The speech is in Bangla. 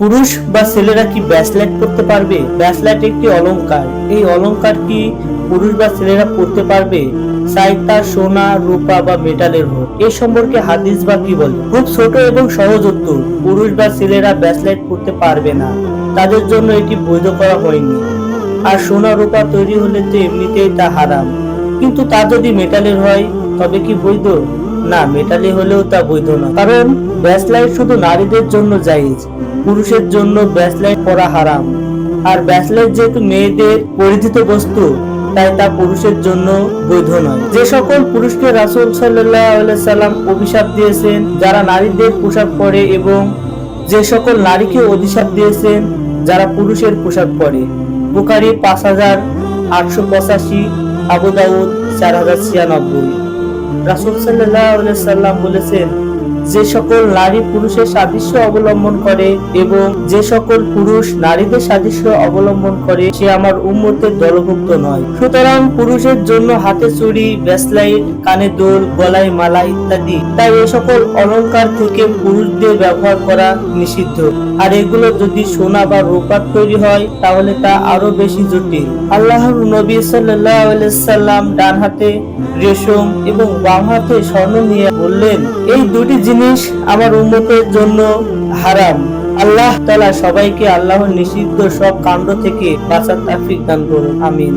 পুরুষ বা ছেলেরা কি ব্যাসলাইট পরতে পারবে? ব্যাসলাইট একটি অলংকার। এই অলংকার কি পুরুষ বা ছেলেরা পরতে পারবে? চাই তা সোনা, রূপা বা মেটালের হোক। এ সম্পর্কে হাদিস বা কি বলে? খুব ছোট এবং সহজ উত্তর। পুরুষ বা ছেলেরা ব্যাসলাইট পরতে পারবে না। তাদের জন্য এটি বৈধ করা হয়নি। আর সোনা, রূপা তৈরি হলে তো এমনিতেই তা হারাম। কিন্তু তা যদি মেটালের হয়, তবে কি বৈধ? না, মেটালি হলেও তা বৈধ না কারণ ব্যাসলাইট শুধু নারীদের জন্য জায়েজ, পুরুষের জন্য ব্যাসলাইট পরা হারাম। আর ব্যাসলাইট যেহেতু মেয়েদের পরিচিত বস্তু, তাই তা পুরুষের জন্য বৈধ নয়। যে সকল পুরুষকে রাসূল সাল্লাম অভিশাপ দিয়েছেন, যারা নারীদের পোশাক পরে এবং যে সকল নারীকে অভিশাপ দিয়েছেন, যারা পুরুষের পোশাক পরে। বুখারি পাঁচ হাজার আটশো পঁচাশি, আবু দাউদ চার হাজার ছিয়ানব্বই। রাসুল সাল্লাহ সাল্লাম বলেছেন যে সকল নারী পুরুষের সাদৃশ্য অবলম্বন করে এবং যে সকল পুরুষ নারীদের সাদৃশ্য অবলম্বন করে, সে আমার উম্মতের দলভুক্ত নয়। সুতরাং পুরুষের জন্য হাতে চুড়ি ব্যাসলাইট কানে দোল, গলায় মালা ইত্যাদি, তাই এই সকল অলংকার থেকে পুরুষদের ব্যবহার করা নিষিদ্ধ। আর এগুলো যদি সোনা বা রূপার তৈরি হয়, তাহলে তা আরও বেশি জটিল। আল্লাহর নবী সাল্লাম ডান হাতে রেশম এবং বাম হাতে স্বর্ণ নিয়ে বললেন, এই দুটি জিনিস আমার উন্মতের জন্য হারাম। আল্লাহ তালা সবাইকে আল্লাহর নিষিদ্ধ সব কাণ্ড থেকে বাঁচার তাফিক দান করুন। আমিন।